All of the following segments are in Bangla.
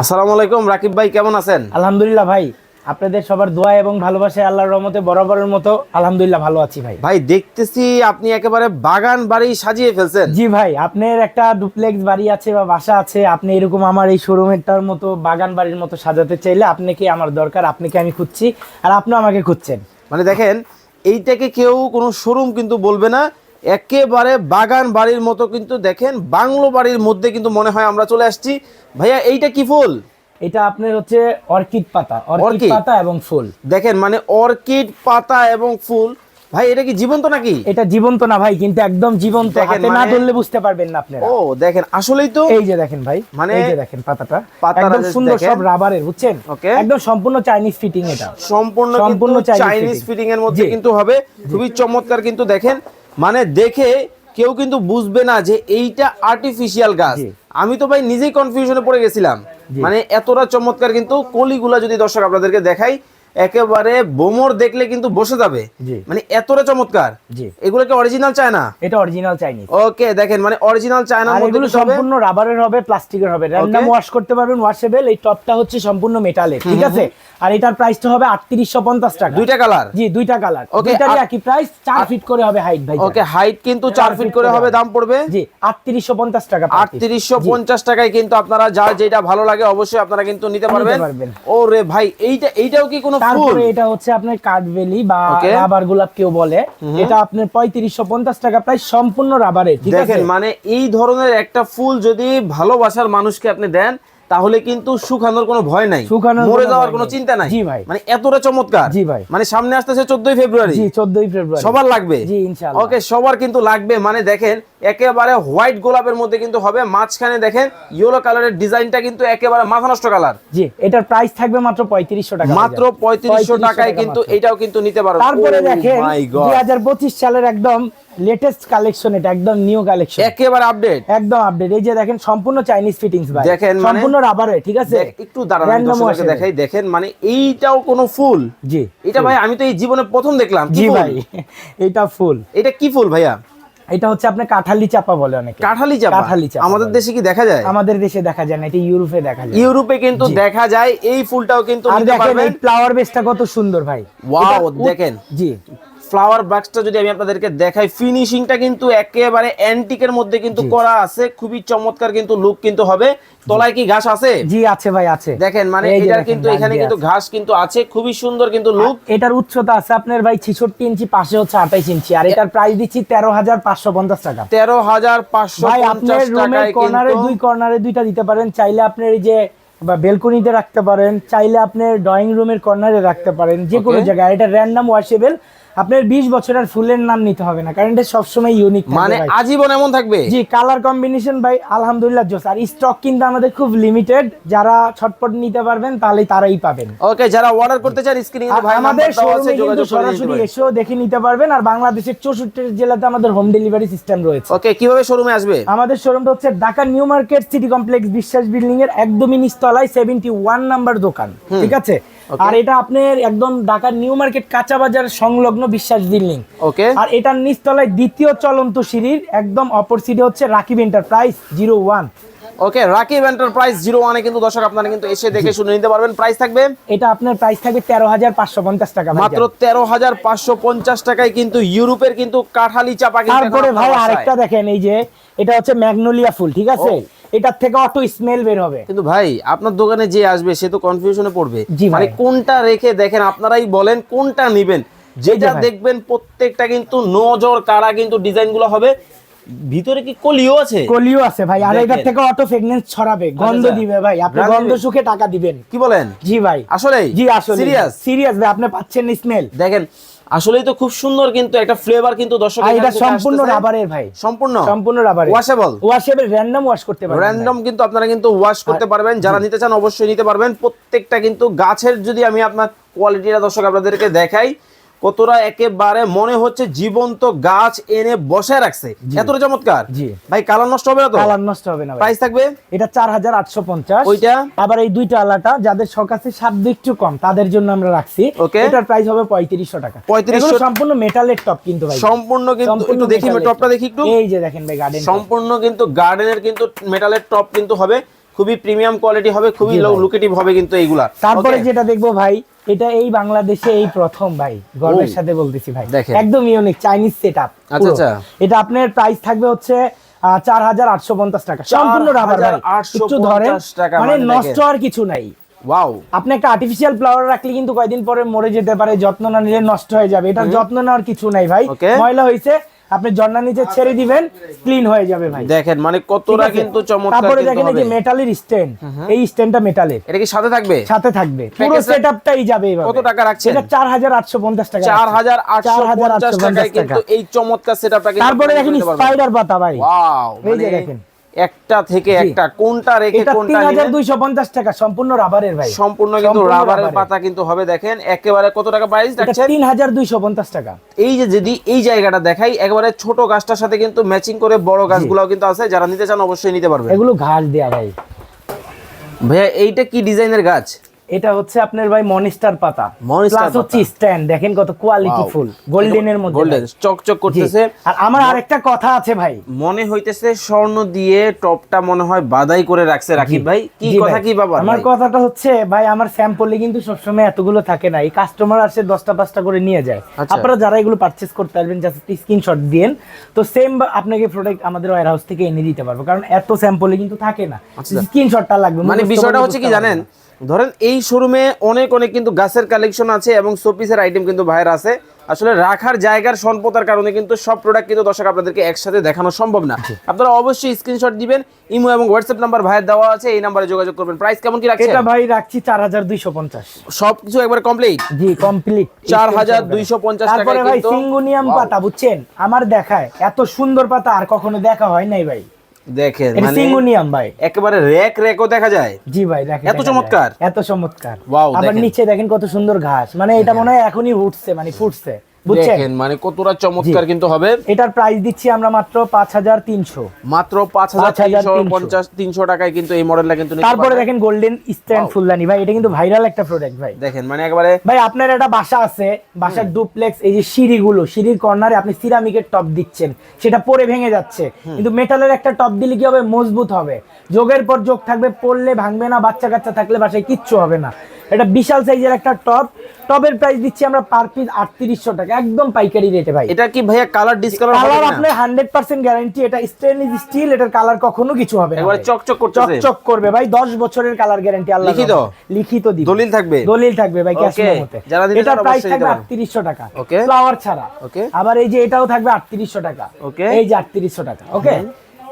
আসসালামু আলাইকুম রাকিব ভাই কেমন আছেন? আলহামদুলিল্লাহ ভাই আপনাদের সবার দোয়া এবং ভালোবাসায় আল্লাহর রহমতে বরাবরের মতো আলহামদুলিল্লাহ ভালো আছি ভাই। ভাই দেখতেছি আপনি একেবারে বাগান বাড়ি সাজিয়ে ফেলছেন। জি ভাই আপনার একটা ডুপ্লেক্স বাড়ি আছে বা বাসা আছে আপনি এরকম আমার এই শোরুমেরটার মতো বাগান বাড়ির মতো সাজাতে চাইলে আপনাকে আমার দরকার আপনাকে আমি খুঁজছি আর আপনি আমাকে খুঁজছেন। মানে দেখেন এইটাকে কেউ কোনো শোরুম কিন্তু বলবে না একেবারে বাগান বাড়ির মতো কিন্তু দেখেন বাংলো বাড়ির মধ্যে কিন্তু মনে হয় আমরা চলে আসছি। ভাইয়া এইটা কি ফুল? এটা আপনার হচ্ছে অর্কিড পাতা অর্কিড? পাতা এবং ফুল। দেখেন মানে অর্কিড পাতা এবং ফুল। ভাই এটা কি জীবন্ত নাকি? এটা জীবন্ত না ভাই কিন্তু একদম জীবন্ত। হাতে না মানে- ধরলে বুঝতে পারবেন না আপনারা। ও দেখেন আসলেই তো এই যে দেখেন ভাই মানে এই যে দেখেন পাতাটা। পাতাটা একদম সুন্দর সব রাবারের বুঝছেন? Okay. একদম সম্পূর্ণ চাইনিজ ফিটিং এটা। সম্পূর্ণ সম্পূর্ণ চাইনিজ ফিটিং এর মধ্যে কিন্তু হবে। খুবই চমৎকার কিন্তু দেখেন। মানে দেখে কেউ কিন্তু বুঝবে না যে এইটা আর্টিফিশিয়াল গাছ। আমি তো ভাই নিজেই কনফিউশনে পড়ে গেছিলাম। মানে এতটা চমৎকার কিন্তু কলিগুলা যদি দর্শক আপনাদেরকে দেখাই একেবারে বোমর দেখলে কিন্তু বসে যাবে। মানে এতটা চমৎকার। এগুলো কি অরিজিনাল চায় না এটা অরিজিনাল চাইনিজ ওকে দেখেন মানে অরিজিনাল আর মধ্যে এগুলো সম্পূর্ণ রাবারের হবে প্লাস্টিকের হবে। র্যান্ডম ওয়াশ করতে পারবেন ওয়াশেবল এই টপটা হচ্ছে সম্পূর্ণ মেটালের ঠিক আছে? আর এটার প্রাইসটা হবে আটত্রিশশো পঞ্চাশ টাকা। দুইটা কালার জি দুইটা কালার আর- একই প্রাইস চার ফিট করে হবে হাইট ভাই ওকে হাইট কিন্তু চার ফিট করে হবে দাম পড়বে? জি আটত্রিশশো পঞ্চাশ টাকা per piece। আটত্রিশশো পঞ্চাশ টাকায় কিন্তু আপনারা যা যেটা ভালো লাগে অবশ্যই আপনারা কিন্তু নিতে পারবেন। পারবেন। ও রে ভাই এইটা এইটাও কি কোনো তারপরে এটা হচ্ছে আপনার কাঠবেলি বা রাবার গোলাপ কেউ বলে। এটা আপনার পঁয়ত্রিশশো পঞ্চাশ টাকা প্রায় সম্পূর্ণ রাবারের ঠিক আছে? দেখেন মানে এই ধরনের একটা ফুল যদি ভালোবাসার মানুষকে আপনি দেন তাহলে কিন্তু শুকানোর কোনো ভয় নাই। শুকানোর মরে যাওয়ার কোনো চিন্তা নাই। জি ভাই। মানে এতটা চমৎকার। জি ভাই। মানে সামনে আসতেছে চোদ্দই ফেব্রুয়ারি। জি চোদ্দই ফেব্রুয়ারি। সবার লাগবে। জি, ইনশাআল্লাহ। ওকে সবার কিন্তু লাগবে। মানে দেখেন একেবারে হোয়াইট গোলাপের মধ্যে কিন্তু হবে। মাঝখানে দেখেন ইয়েলো কালারের ডিজাইনটা কিন্তু একেবারে মাথা নষ্ট কালার। জি এটার প্রাইস থাকবে মাত্র পঁয়ত্রিশশো টাকা। মাত্র পঁয়ত্রিশশো 3500 টাকায় কিন্তু এটাও কিন্তু নিতে পারবেন তারপরে Oh দেখেন my God! দুই হাজার পঁচিশ সালের একদম লেটেস্ট কালেকশন এটা একদম নিউ কালেকশন একেবারে আপডেট একদম আপডেট এই যে দেখেন সম্পূর্ণ চাইনিজ ফিটিংস ভাই। দেখেন মানে- সম্পূর্ণ রাবারে ঠিক আছে? একটু দাঁড়ান Random দেখাই। দেখেন মানে এইটাও কোনো ফুল? জি। এটা ভাই আমি তো এই জীবনে প্রথম দেখলাম। জি ভাই এটা ফুল। এটা কি ফুল ভাইয়া? এটা হচ্ছে আপনার কাঠালি চাপা বলে অনেকে। কাঠালি চাপা? কাঠালি চাপা আমাদের দেশে কি দেখা যায়? আমাদের দেশে দেখা যায় না এটা ইউরোপে দেখা যায়। ইউরোপে কিন্তু দেখা যায় এই ফুলটাও কিন্তু নিতে দেখেন পারবেন। এই ফ্লাওয়ার বেসটা কত সুন্দর ভাই। ওয়াও দেখেন। জি। ফ্লাওয়ার বাক্সটা যদি আমি আপনাদেরকে দেখাই ফিনিশিংটা কিন্তু একেবারে অ্যান্টিকের মধ্যে কিন্তু করা আছে। খুবই চমৎকার কিন্তু লুক কিন্তু হবে। তলায় কি ঘাস আছে? জি আছে ভাই আছে। দেখেন মানে এটার কিন্তু এখানে কিন্তু ঘাস কিন্তু আছে। খুবই সুন্দর কিন্তু লুক এটার উচ্চতা আছে আপনার ভাই ছিষট্টি ইঞ্চি পাশে হচ্ছে আঠাইশ ইঞ্চি। আর এটার প্রাইস দিচ্ছি তেরো হাজার পাঁচশো পঞ্চাশ টাকা। তেরো হাজার পাঁচশো ভাই আপনার রুমের কর্নারে দুই কর্নারে দুইটা দিতে পারেন। চাইলে আপনার এই যে বা বেলকনিতে রাখতে পারেন। চাইলে আপনার ড্রয়িং রুমের কর্নারে রাখতে পারেন। যে কোনো জায়গায়। এটা র্যান্ডম ওয়াশেবল আপনার বিশ বছরের ফুলের নাম নিতে হবে না কারণ এটা সবসময় ইউনিক মানে আজীবন এমন থাকবে? জি কালার কম্বিনেশন ভাই আলহামদুলিল্লাহ জোস। আর স্টক কিন্তু আমাদের খুব লিমিটেড যারা ছটপট নিতে পারবেন তাহলেই তারাই পাবেন। ওকে যারা অর্ডার করতে চান স্ক্রিনে ভাই আমাদের শোরুমে কিন্তু সরাসরি। এসেও দেখে নিতে পারবেন আর বাংলাদেশের চৌষট্টি জেলাতে আমাদের হোম ডেলিভারি সিস্টেম রয়েছে। ওকে কীভাবে শোরুমে আসবে? আমাদের শোরুমটা হচ্ছে Dhaka new market city complex Biswas building এর একদমই নিচতলায় সেভেন্টি ওয়ান নাম্বার দোকান ঠিক আছে? আর এটা আপনার একদম ঢাকা নিউ মার্কেট কাঁচা বাজার সংলগ্ন বিশ্বাস বিল্ডিং। ওকে আর এটার নিচতলায় দ্বিতীয় চলন্ত সিঁড়ির একদম অপর সিটে হচ্ছে Rakib enterprise zero one okay Rakib enterprise zero ওয়ানে কিন্তু দর্শক আপনারা কিন্তু এসে দেখে শুনে নিতে পারবেন। প্রাইস থাকবে? এটা আপনার প্রাইস থাকবে তেরো হাজার পাঁচশো পঞ্চাশ টাকা মাত্র তেরো হাজার পাঁচশো পঞ্চাশ টাকায় কিন্তু ইউরোপের কিন্তু কাঠালি চাপা তারপরে ভাই আরেকটা দেখেন এই যে এটা হচ্ছে ম্যাগনোলিয়া ফুল ঠিক আছে। এটার থেকে অটো স্মেল বের হবে। কিন্তু ভাই আপনার দোকানে যে আসবে সে তো কনফিউশনে পড়বে। মানে কোনটা রেখে দেখেন আপনারাই বলেন কোনটা নিবেন। যেটা দেখবেন প্রত্যেকটা কিন্তু নজর কারা কিন্তু ডিজাইনগুলো হবে। ভিতরে কি কলিও আছে? কলিও আছে ভাই আর। এটার থেকে অটো ফ্রেগনেন্স ছড়াবে গন্ধ আচ্ছা। দিবে ভাই। আপনি গন্ধ। সুখে টাকা দিবেন। কি বলেন? জি ভাই। আসলে জি আসলে সিরিয়াস সিরিয়াস ভাই আপনি পাচ্ছেন স্মেল দেখেন আসলেই তো খুব সুন্দর কিন্তু একটা ফ্লেভার কিন্তু দর্শক এটা সম্পূর্ণ। রাবারের ভাই। সম্পূর্ণ? সম্পূর্ণ রাবারের ওয়াশেবল ওয়াশেবল র্যান্ডম ওয়াশ করতে পারবেন র্যান্ডম কিন্তু আপনারা কিন্তু ওয়াশ করতে পারবেন। যারা নিতে চান অবশ্যই নিতে পারবেন। প্রত্যেকটা কিন্তু গাছের যদি আমি আপনার কোয়ালিটিটা দর্শক আপনাদেরকে দেখাই কতটা একেবারে মনে হচ্ছে জীবন্ত গাছ এনে বসে রাখছে। এতটা চমৎকার। জি। ভাই কালার নষ্ট হবে না তো? কালার নষ্ট হবে না প্রাইস থাকবে? এটা চার হাজার আটশো পঞ্চাশ। ওইটা? আবার এই দুইটা আলাটা যাদের শখ আছে সাধ্য একটু কম তাদের জন্য আমরা রাখছি. এটার প্রাইস হবে পঁয়ত্রিশশো টাকা। 3500 সম্পূর্ণ মেটালের টপ কিন্তু ভাই। সম্পূর্ণ কিন্তু একটু দেখি টপটা দেখি একটু। এই যে দেখেন ভাই গার্ডেন সম্পূর্ণ কিন্তু গার্ডেনের কিন্তু মেটালের টপ কিন্তু হবে। খুবই প্রিমিয়াম কোয়ালিটি হবে খুবই লুকেটিভ হবে কিন্তু এইগুলা। তারপরে যেটা দেখব ভাই এটা এই বাংলাদেশে এই প্রথম ভাই গর্বের সাথে বলতেছি ভাই। একদম ইউনিক চাইনিজ সেট আপ আচ্ছা, আচ্ছা। এটা আপনার প্রাইস থাকবে হচ্ছে চার হাজার আটশো পঞ্চাশ টাকা। সম্পূর্ণ রাবার ভাই। একটু ধরেন মানে মানে নষ্ট আর কিছু নাই। ওয়াও আপনি একটা আর্টিফিশিয়াল ফ্লাওয়ার রাখলে কিন্তু কয়দিন পরে মরে যেতে পারে যত্ন না নিলে নষ্ট হয়ে যাবে। এটার যত্ন নেওয়ার কিছু নাই ভাই। ময়লা হয়েছে আপনি ঝর্ণার নিচে ছেড়ে দিবেন ক্লিন হয়ে যাবে ভাই। দেখেন মানে কতটা কিন্তু চমৎকার তারপরে দেখেন এই যে মেটালের স্ট্যান্ড এই স্ট্যান্ডটা মেটালের এটা কি সাথে থাকবে? সাথে থাকবে। পুরো সেটআপটাই যাবে এভাবে। কত টাকা রাখছেন? এটা 4850 টাকা চার হাজার আটশো 4,850 টাকা টাকায় কিন্তু। এই চমৎকার সেটআপটা তারপরে দেখেন। স্পাইডার পাতা ভাই। ওয়াও এই যে মানে দেখেন। একটা থেকে একটা কোনটা রেখে কোনটা নিবেন 3250 টাকা সম্পূর্ণ রাবারের ভাই। সম্পূর্ণ কিন্তু রাবারের। পাতা কিন্তু হবে দেখেন একেবারে কত টাকা প্রাইস রাখছেন? 3250 টাকা। এই যে যদি এই জায়গাটা দেখাই একেবারে ছোট গাছটার সাথে কিন্তু ম্যাচিং করে বড় গাছগুলোও কিন্তু আছে যারা নিতে চান অবশ্যই নিতে পারবে এগুলো ঘাস দেয়া ভাই। ভাইয়া এইটা কি ডিজাইনের গাছ? এটা হচ্ছে আপনার ভাই মনিস্টার পাতা। প্লাস হচ্ছে স্ট্যান্ড দেখেন কত কোয়ালিটি ফুল। গোল্ডেনের মধ্যে। গোল্ডেন চকচক করতেছে। আর আমার আরেকটা কথা আছে ভাই। মনে হইতেছে স্বর্ণ দিয়ে টপটা মনে হয় বাদাই করে রাখছে রাকিব ভাই। কি কথা কি বাবা আমার কথাটা হচ্ছে ভাই আমার স্যাম্পলে কিন্তু সবসময় এতগুলো থাকে না। এই কাস্টমার আসে দশটা পাঁচটা করে নিয়ে যায়। আচ্ছা। আপনারা যারা এগুলো পারচেস করতে পারবেন জাস্ট স্ক্রিনশট দিন তো সেম আপনাকে প্রোডাক্ট আমাদের ওয়ার হাউস থেকে এনে দিতে পারব। কারণ এত স্যাম্পলে কিন্তু থাকে না। আচ্ছা। স্ক্রিনশটটা লাগবে মানে বিষয়টা হচ্ছে কি জানেন। ধরেন এই শোরুমে অনেক অনেক কিন্তু গাছের কালেকশন আছে এবং শোপিসের আইটেম কিন্তু ভাইয়ের আছে। আসলে রাখার জায়গার স্বল্পতার কারণে কিন্তু সব প্রোডাক্ট কিন্তু দর্শক আপনাদেরকে একসাথে দেখানো সম্ভব না। আপনারা অবশ্যই স্ক্রিনশট দিবেন ইমো এবং হোয়াটসঅ্যাপ নাম্বার ভাইয়ের দেওয়া আছে এই নাম্বারে যোগাযোগ করবেন। প্রাইস কেমন কি রাখছেন? এটা ভাই রাখছি চার হাজার দুইশো পঞ্চাশ। সবকিছু একবার কমপ্লিট জি কমপ্লিট 4,250 টাকায় তারপরে ভাই কিন্তু- সিঙ্গুনিয়াম পাতা বুঝছেন? আমার দেখায়। এত সুন্দর পাতা আর কখনো দেখা হয় নাই ভাই। দেখেন মানে সিঙ্গুনিয়াম ভাই। একেবারে র্যাক র্যাকও দেখা যায়। জি ভাই দেখেন এত চমৎকার? এত চমৎকার। ওয়াও আবার নিচে দেখেন কত সুন্দর ঘাস। মানে এটা মনে হয় এখনই উঠছে মানে ফুটছে। দেখেন মানে কতটা চমৎকার কিন্তু হবে। এটার প্রাইস দিচ্ছি আমরা মাত্র পাঁচ হাজার তিনশো। মাত্র পাঁচ হাজার তিনশো 5,300 পঞ্চাশ তিনশো টাকায় কিন্তু এই মডেলটা কিন্তু নিতে তারপরে দেখেন গোল্ডেন স্ট্যান্ড ফুলদানি ভাই এটা কিন্তু ভাইরাল একটা প্রোডাক্ট ভাই। দেখেন মানে একেবারে ভাই আপনার একটা বাসা আছে বাসার ডুপ্লেক্স এই যে সিঁড়িগুলো সিঁড়ির কর্নারে আপনি সিরামিকের টপ দিচ্ছেন। সেটা পরে ভেঙে যাচ্ছে। কিন্তু মেটালের একটা টপ দিলে কি হবে? মজবুত হবে। যোগের পর যোগ থাকবে পড়লে ভাঙবে না বাচ্চা কাচ্চা থাকলে বাসায় কিচ্ছু হবে না। এটা বিশাল সাইজের একটা টপ টপের প্রাইস দিচ্ছি আমরা পার পিস আটত্রিশশো টাকা একদম পাইকারি রেটে ভাই। এটা কি ভাইয়া কালার ডিসকালার হবে কালার আপনার হান্ড্রেড পার্সেন্ট গ্যারান্টি এটা স্টেনলেস স্টিল এটার কালার কখনো কিছু হবে না একবারে। চকচক করতেছে। চকচক করবে ভাই 10 বছরের কালার গ্যারান্টি আল্লাহ লিখিত? লিখিত দিবে। দলিল থাকবে? দলিল থাকবে ভাই ক্যাশ মেমোতে এটার প্রাইস থাকবে নিতে 3800 টাকা। Okay. ফ্লাওয়ার ছাড়া। Okay. আবার এই যে এটাও থাকবে 3800 টাকা। Okay. এই যে 3800 টাকা ওকে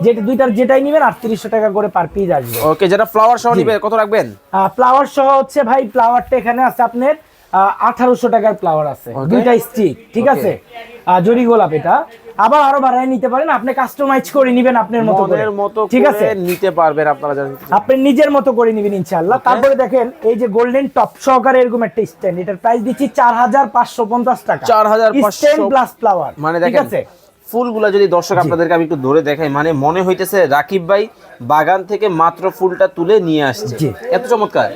যেটা দুইটার যেটাই নেবেন 3800 টাকা করে পার পিস আসবে। ওকে যারা ফ্লাওয়ার সহ নিবে কত রাখবেন? ফ্লাওয়ার সহ হচ্ছে ভাই ফ্লাওয়ারটা এখানে আছে আপনার আঠারোশো টাকার ফ্লাওয়ার আছে। দুইটা স্টিক ঠিক আছে? জরি গোলাপ এটা। আবার আরও বাড়ায় নিতে পারেন আপনি কাস্টমাইজ করে নিবেন আপনার মতো করে। ঠিক আছে? নিতে পারবেন আপনারা। আপনি নিজের মতো করে নিবেন ইনশাআল্লাহ। তারপরে দেখেন এই যে গোল্ডেন টপ সহকারে এরকম একটা স্ট্যান্ড এটার প্রাইস দিচ্ছি চার হাজার পাঁচশো পঞ্চাশ টাকা। 4,550 স্ট্যান্ড প্লাস ফ্লাওয়ার মানে ঠিক আছে? ফুলগুলা যদি দর্শক আপনাদেরকে আমি একটু ধরে দেখাই মানে মনে হইতেছে রাকিব ভাই বাগান থেকে মাত্র ফুলটা তুলে নিয়ে আসছে। এত চমৎকার।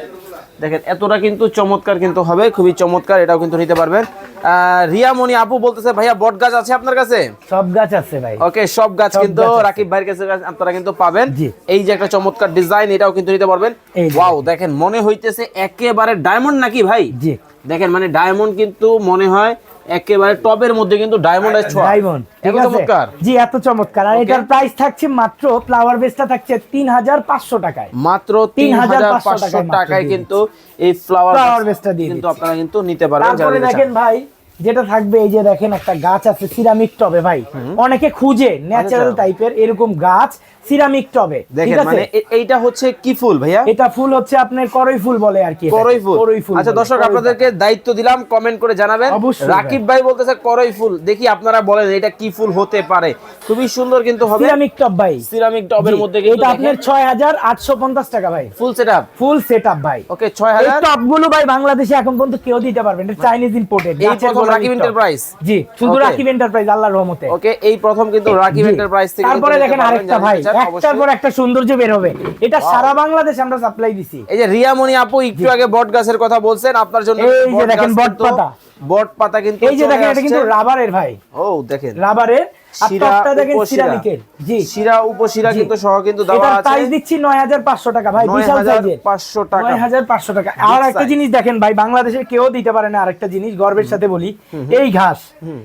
দেখেন এতটা কিন্তু চমৎকার কিন্তু হবে খুবই চমৎকার এটাও কিন্তু নিতে পারবেন। রিয়ামণি রিয়া মনি আপু বলতেছে ভাইয়া বট গাছ আছে আপনার কাছে? সব গাছ আছে ভাই। ওকে সব গাছ কিন্তু রাকিব ভাইয়ের কাছে আপনারা কিন্তু পাবেন। এই যে একটা চমৎকার ডিজাইন এটাও কিন্তু নিতে পারবেন। ওয়াও দেখেন মনে হইতেছে একেবারে ডায়মন্ড নাকি ভাই? জি। দেখেন মানে ডায়মন্ড কিন্তু মনে হয় একেবারে টবের মধ্যে কিন্তু ডায়মন্ড আছে ডায়মন্ড এত ঠিক আছে? চমৎকার। জি এত চমৎকার। আর এটার প্রাইস থাকছে মাত্র ফ্লাওয়ার বেসটা থাকছে তিন হাজার পাঁচশো টাকায়। মাত্র তিন হাজার 3,500 পাঁচশো টাকায় কিন্তু এই ফ্লাওয়ার বেসটা দিয়ে কিন্তু আপনারা কিন্তু নিতে পারবেন। তারপরে দেখেন ভাই যেটা থাকবে এই যে দেখেন একটা গাছ আছে সিরামিক টবে ভাই। অনেকে খুঁজে ন্যাচারাল। টাইপের এরকম গাছ সিরামিক টবে ঠিক আছে? মানে এইটা হচ্ছে কি ফুল ভাইয়া? এটা ফুল হচ্ছে আপনার করই ফুল বলে আর কি করই ফুল। করই ফুল আচ্ছা দর্শক আপনাদেরকে দায়িত্ব দিলাম কমেন্ট করে জানাবেন। রাকিব ভাই বলতেছে করই ফুল। দেখি আপনারা বলেন এটা কি ফুল হতে পারে। খুবই সুন্দর কিন্তু হবে। সিরামিক টব ভাই। সিরামিক টবের মধ্যে কিন্তু এটা আপনার ছয় হাজার আটশো পঞ্চাশ টাকা ভাই। ফুল সেটআপ ফুল সেটআপ ভাই। ওকে ছয় এই হাজার টপ ভাই বাংলাদেশে এখন পর্যন্ত কেউ দিতে পারবেন এটা চাইনিজ ইম্পোর্টেড এই প্রথম রাকিব এন্টারপ্রাইজ জি শুধু রাকিব এন্টারপ্রাইজ আল্লাহর রহমতে। ওকে এই প্রথম কিন্তু রাকিব এন্টারপ্রাইজ থেকে তারপরে দেখেন আরেকটা ভাই একটার পর একটা সৌন্দর্য বের হবে। এটা সারা বাংলাদেশে আমরা সাপ্লাই দিছি। এই যে রিয়ামণি আপু একটু আগে বট গাছের কথা বলছেন আপনার জন্য এই যে দেখেন বট পাতা। বট পাতা কিন্তু এই যে দেখেন এটা কিন্তু রাবারের ভাই। ও দেখেন। রাবারের শিরা, উপশিরা। জি। কিন্তু সহ কিন্তু দেওয়া আছে। প্রাইস দিচ্ছি নয় হাজার পাঁচশো টাকা ভাই বিশাল সাইজের 9500 টাকা। নয় হাজার পাঁচশো টাকা। আর একটা জিনিস দেখেন ভাই বাংলাদেশের কেউ দিতে পারে না আরেকটা জিনিস গর্বের সাথে বলি। এই ঘাস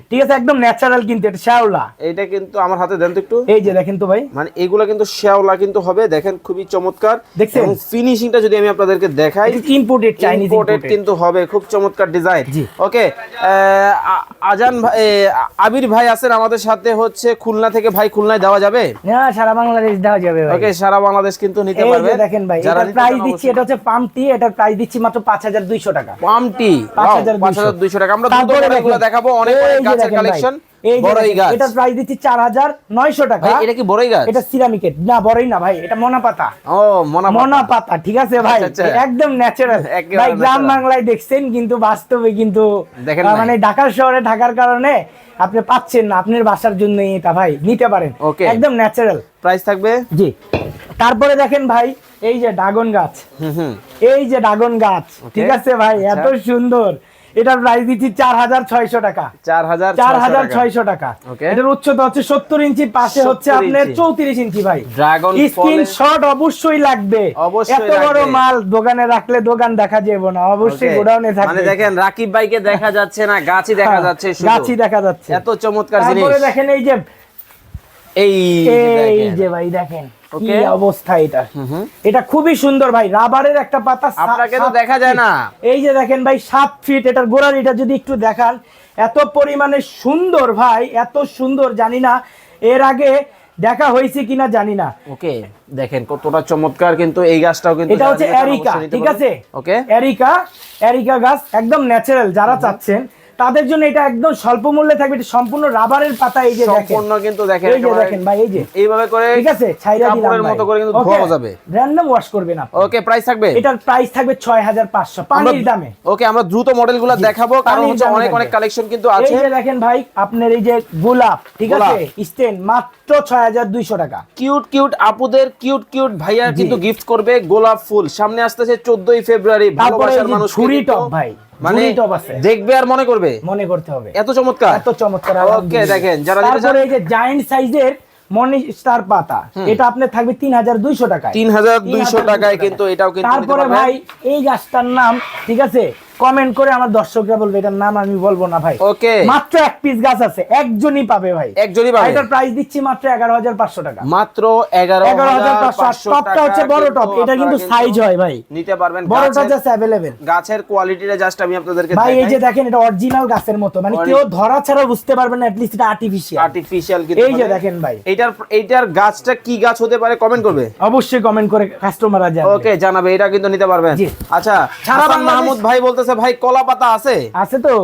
ঠিক আছে একদম ন্যাচারাল কিন্তু এটা শ্যাওলা। কিন্তু আমার হাতে দেন তো একটু। এই যে দেখেন তো ভাই। মানে এগুলো কিন্তু শ্যাওলা কিন্তু হবে দেখেন খুবই চমৎকার। দেখছেন? ফিনিশিংটা যদি আমি আপনাদেরকে দেখাই ইম্পোর্টেড চাইনিজ ইম্পোর্টেড কিন্তু হবে খুব চমৎকার ডিজাইন। ওকে আজান ভাই আবির ভাই আছেন আমাদের সাথে। হচ্ছে খুলনা থেকে ভাই খুলনায় দেওয়া যাবে? না সারা বাংলাদেশ দেওয়া যাবে ভাই। ওকে সারা বাংলাদেশ কিন্তু নিতে পারবে। দেখেন ভাই এটা প্রাইস দিচ্ছি এটা হচ্ছে পাম্পটি এটার প্রাইস দিচ্ছি মাত্র পাঁচ হাজার দুইশো টাকা। পামটি 5200 পাঁচ হাজার দুইশো। টাকা। আমরা দুটো দেখাবো অনেক অনেক কাছের গাছের কালেকশন এই বড়ই গাছ। এটার প্রাইস দিচ্ছি চার হাজার নয়শো টাকা। এটা কি বড়ই গাছ? এটা সিরামিকের না বড়ই না ভাই এটা মোনা পাতা ও মনা মোনা পাতা ঠিক আছে ভাই? আচ্ছা, আচ্ছা। একদম ন্যাচারাল ভাই গ্রাম বাংলায় দেখছেন কিন্তু বাস্তবে কিন্তু। মানে ঢাকার শহরে থাকার কারণে আপনি পাচ্ছেন না আপনার বাসার জন্য এটা ভাই নিতে পারেন। একদম ন্যাচারাল প্রাইস থাকবে? জি। তারপরে দেখেন ভাই এই যে ড্রাগন গাছ। এই যে ড্রাগন গাছ ঠিক আছে ভাই এত সুন্দর। এটার প্রাইস দিচ্ছি চার হাজার ছয়শো টাকা। চার হাজার চার হাজার ছয়শো টাকা। এটার উচ্চতা হচ্ছে সত্তর ইঞ্চি পাশে হচ্ছে আপনার চৌত্রিশ ইঞ্চি ভাই। ড্রাগন স্ক্রিন শট অবশ্যই লাগবে। এত বড় মাল দোকানে রাখলে দোকান দেখা যাব না। অবশ্যই গোডাউনে মানে থাকবে দেখেন রাকিব ভাইকে দেখা যাচ্ছে না গাছই দেখা হ্যাঁ, যাচ্ছে গাছি গাছই দেখা যাচ্ছে। এত চমৎকার জিনিস। দেখেন এই যে এই যে ভাই দেখেন। কি অবস্থা এটা? এটা খুবই সুন্দর ভাই রাবারের একটা পাতা আপনাকে তো দেখা যায় না। এই যে দেখেন ভাই সাত ফিট এটার গোড়ার এটা যদি একটু দেখান এত পরিমাণে সুন্দর ভাই এত সুন্দর জানি না এর আগে দেখা হয়েছে কিনা জানি না। ওকে দেখেন কতটা চমৎকার কিন্তু এই গাছটাও কিন্তু এটা হচ্ছে এরিকা ঠিক আছে? ওকে? এরিকা এরিকা গাছ একদম ন্যাচারাল যারা চাচ্ছেন তাদের জন্য এটা একদম স্বল্প মূল্যে থাকবে এটা সম্পূর্ণ রাবারের পাতা এই যে দেখেন। সম্পূর্ণ কিন্তু দেখেন এই যে দেখেন ভাই এই যে। এইভাবে করে ঠিক আছে ছাইরা দিলাম কাপড়ের মতো করে কিন্তু ধোয়া যাবে। র্যান্ডম ওয়াশ করবেন আপনি। ওকে প্রাইস থাকবে? এটার প্রাইস থাকবে ছয় হাজার পাঁচশো পানির দামে। ওকে আমরা দ্রুত মডেলগুলো দেখাবো কারণ হচ্ছে অনেক অনেক কালেকশন কিন্তু আছে। এই যে দেখেন ভাই আপনার এই যে গোলাপ ঠিক আছে স্টেন মাত্র ছয় হাজার দুইশো টাকা। কিউট কিউট আপুদের কিউট কিউট ভাইয়া কিন্তু গিফট করবে গোলাপ ফুল। সামনে আসতেছে চোদ্দই ফেব্রুয়ারি তারপরে ভালোবাসার মানুষ ঝুরি টপ ভাই। মানে টপ আছে। দেখবে আর মনে করবে? মনে করতে হবে। এত চমৎকার। এত চমৎকার ওকে দেখেন যারা তারপরে এই যে জায়ান্ট সাইজের মনি স্টার পাতা এটা আপনার থাকবে তিন হাজার দুইশো টাকায়। তিন হাজার দুইশো 3,200 টাকায় কিন্তু এটাও কিন্তু তারপরে ভাই এই গাছটার নাম ঠিক আছে? কমেন্ট করে আমার দর্শকরা বলবে এটার নাম আমি বলব না ভাই। ওকে মাত্র এক পিস গাছ আছে একজনই পাবে ভাই। একজনই পাবে। এটার প্রাইস দিচ্ছি মাত্র এগারো হাজার পাঁচশো টাকা। মাত্র এগারো এগারো হাজার পাঁচশো টপটা হচ্ছে বড় টপ এটা কিন্তু সাইজ হয় ভাই। নিতে পারবেন। বড়টা গাছের- জাস্ট অ্যাভেলেবেল গাছের কোয়ালিটিটা জাস্ট আমি আপনাদেরকে ভাই এই যে দেখেন এটা অরিজিনাল গাছের মতো। মানে কেউ ধরা ছাড়া বুঝতে পারবে না এটলিস্ট এটা আর্টিফিশিয়াল আর্টিফিশিয়াল কিন্তু এই যে দেখেন ভাই। এটার এইটার গাছটা কি গাছ হতে পারে কমেন্ট করবে? অবশ্যই কমেন্ট করে কাস্টমাররা জানবে। ওকে জানাবে এটা কিন্তু নিতে পারবেন। জি। আচ্ছা সারা বাংলাদেশ- মাহমুদ ভাই বলতেছে ভাই কলা পাতা আছে? আছে তো।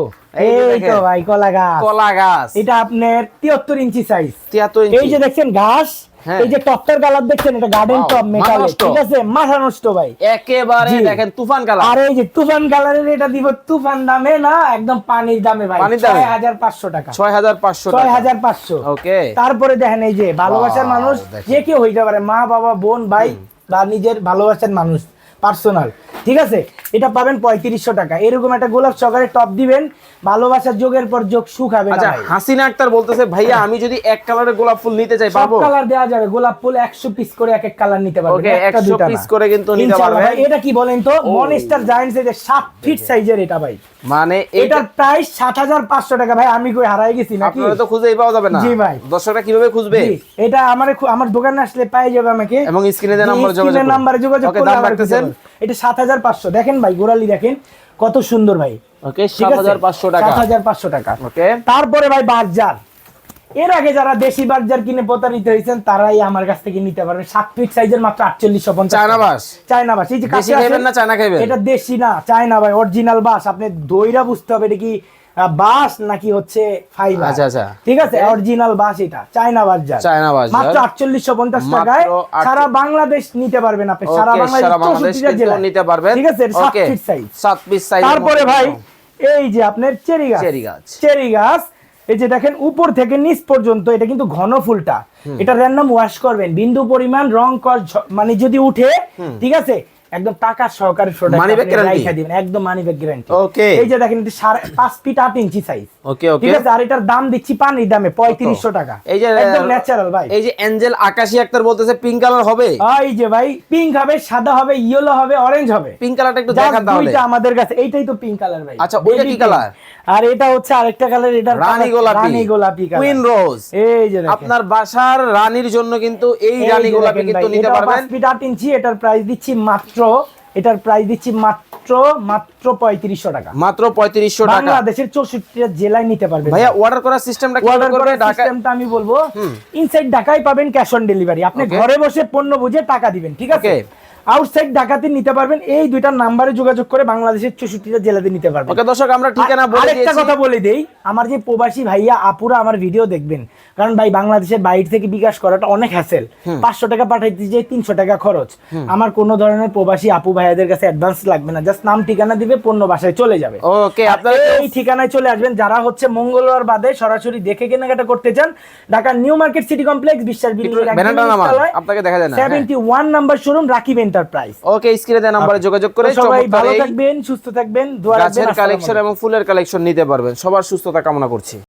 এই তো ভাই কলা গাছ। কলা গাছ। এটা আপনার তিয়াত্তর ইঞ্চি সাইজ তিয়াত্তর এই যে দেখছেন ঘাস হ্যাঁ। এই যে টপটার কালার দেখছেন এটা গার্ডেন টপ মেটাল ঠিক আছে? মাথা নষ্ট ভাই। একেবারে দেখেন তুফান কালার। আর এই যে তুফান কালারের এটা দিব তুফান দামে না একদম পানির দামে ভাই। পানির দামে? ছয় হাজার পাঁচশো টাকা। ছয় হাজার পাঁচশো ছয় হাজার পাঁচশো। ওকে। তারপরে দেখেন এই যে ভালোবাসার মানুষ যে কেউ হইতে পারে মা বাবা বোন ভাই বা নিজের ভালোবাসার মানুষ। পার্সোনাল। ঠিক আছে? এটা পাবেন পঁয়ত্রিশশো টাকা। এরকম একটা গোলাপ সকালে টপ দিবেন। ভালোবাসার যোগের পর যোগ সুখাবে না আচ্ছা হাসিনা আক্তার বলতেছে ভাইয়া আমি যদি এক কালারের গোলাপ ফুল নিতে চাই পাবো? কালার দেওয়া যাবে। গোলাপ ফুল একশো পিস করে এক এক কালার নিতে Okay, একটা 100 দুইটা না। piece করে কিন্তু নিতে। ভাই, এটা কি বলেন তো? মনস্টার জায়ান্টস যে সাত ফিট সাইজের এটা ভাই। মানে এটা এটার প্রাইস সাত হাজার পাঁচশো টাকা ভাই আমি কই হারাই গেছি নাকি? আপনারা তো খুঁজেই পাওয়া যাবে না। জি ভাই। দর্শকরা কীভাবে খুঁজবে? এটা আমার আমার দোকানে আসলে পাই যাবে আমাকে। এবং স্ক্রিনে যে নাম্বার যোগাযোগ করুন। নাম্বারে যোগাযোগ ওকে করলে দাম রাখতেছেন। এটা সাত হাজার পাঁচশো। দেখেন ভাই গোড়ালি দেখেন কত সুন্দর ভাই। ওকে সাত হাজার পাঁচশো টাকা। সাত হাজার পাঁচশো টাকা। ওকে তারপরে ভাই বার্জার। এর আগে যারা দেশি বার্জার কিনে প্রতারিত হয়েছেন তারাই আমার কাছ থেকে নিতে পারবে। সাত ফিট সাইজের মাত্র আটচল্লিশশো পঞ্চাশ চায়না বাস? চায়না বাস। এই যে কাছে আছে, না চায়না? এটা দেশি না চায়না ভাই অরিজিনাল বাস। আপনি দইরা বুঝতে হবে এটা কি বাস নাকি হচ্ছে ফাইবার? আচ্ছা, আচ্ছা। ঠিক আছে? অরিজিনাল বাস এটা চায়না বার্জার। চায়না। মাত্র আটচল্লিশশো পঞ্চাশ মাত্র টাকায় সারা বাংলাদেশ নিতে পারবেন আপনি। সারা বাংলাদেশ সারা বাংলাদেশ 64টা কিন্তু জেলায়। নিতে পারবেন। ঠিক আছে এটা সাত ওকে ফিট সাইজ সাত পিস সাইজ তারপরে ভাই এই যে আপনার চেরি গাছ। চেরি গাছ। চেরি গাছ এই যে দেখেন উপর থেকে নিচ পর্যন্ত এটা কিন্তু ঘন ফুলটা। এটা র্যান্ডম ওয়াশ করবেন। বিন্দু পরিমাণ রং কর মানে যদি উঠে ঠিক আছে? একদম টাকা সহকারে প্রোডাক্ট Money back guarantee? দিবেন একদম মানি ব্যাক গ্যারান্টি ওকে এই যে দেখেন এটা সাড়ে পাঁচ ফিট আট ইঞ্চি সাইজ ওকে ওকে ঠিক আছে? আর এটার দাম দিচ্ছি পানির দামে পঁয়ত্রিশশো টাকা। এই যে একদম ন্যাচারাল ভাই। এই যে অ্যাঞ্জেল আকাশী আক্তার বলতেছে পিঙ্ক কালার হবে? এই যে ভাই পিঙ্ক হবে সাদা হবে ইয়েলো হবে অরেঞ্জ হবে। পিঙ্ক কালারটা একটু দেখান তাহলে। দুইটা আমাদের কাছে এইটাই তো পিঙ্ক কালার ভাই। আচ্ছা, ওইটা কি colour? আর এটা হচ্ছে আরেকটা কালার এটা রানী গোলাপি। রানী গোলাপি কালার কুইন রোজ এই যে আপনার বাসার রানীর জন্য কিন্তু এই রানী গোলাপি কিন্তু নিতে পারবেন পাঁচ ফিট আট ইঞ্চি এটার প্রাইস দিচ্ছি মাত্র এটার প্রাইস দিচ্ছি মাত্র মাত্র পঁয়ত্রিশশো টাকা। মাত্র পঁয়ত্রিশশো টাকা। বাংলাদেশের চৌষট্টিটা জেলায় নিতে পারবেন। ভাইয়া অর্ডার করার সিস্টেমটা অর্ডার করার সিস্টেমটা আমি বলব ইনসাইড ঢাকায় পাবেন ক্যাশ অন ডেলিভারি আপনি ঘরে বসে পণ্য বুঝে টাকা দিবেন ঠিক আছে. আউটসাইড ঢাকাতে নিতে পারবেন এই দুইটা নাম্বারে যোগাযোগ করে বাংলাদেশের চৌষট্টিটা জেলাতে নিতে পারবেন। ওকে দর্শক আমরা ঠিকানা বলে আরেকটা কথা বলে দেই আমার যে প্রবাসী ভাইয়া আপুরা আমার ভিডিও দেখবেন কারণ ভাই বাংলাদেশের বাইরে থেকে বিকাশ করাটা অনেক হ্যাসেল পাঁচশো টাকা পাঠাইতে যে তিনশো টাকা খরচ। আমার কোনো ধরনের প্রবাসী আপু ভাইয়াদের কাছে অ্যাডভান্স লাগবে না জাস্ট নাম ঠিকানা দিবে পণ্য বাসায় চলে যাবে। ওকে আপনারা এই ঠিকানায় চলে আসবেন যারা হচ্ছে মঙ্গলবার বাদে সরাসরি দেখে কেনাকাটা করতে চান ঢাকার নিউ মার্কেট সিটি কমপ্লেক্স বিশ্বাস নামান, আপনাকে দেখা যায় না, হ্যাঁ। Seventy one number showroom Rakib enterprise okay স্ক্রিনে দেওয়া নাম্বারে যোগাযোগ করে সবাই ভালো থাকবেন সুস্থ থাকবেন গাছের কালেকশন এবং ফুলের কালেকশন নিতে পারবেন। সবার সুস্থতা কামনা করছি।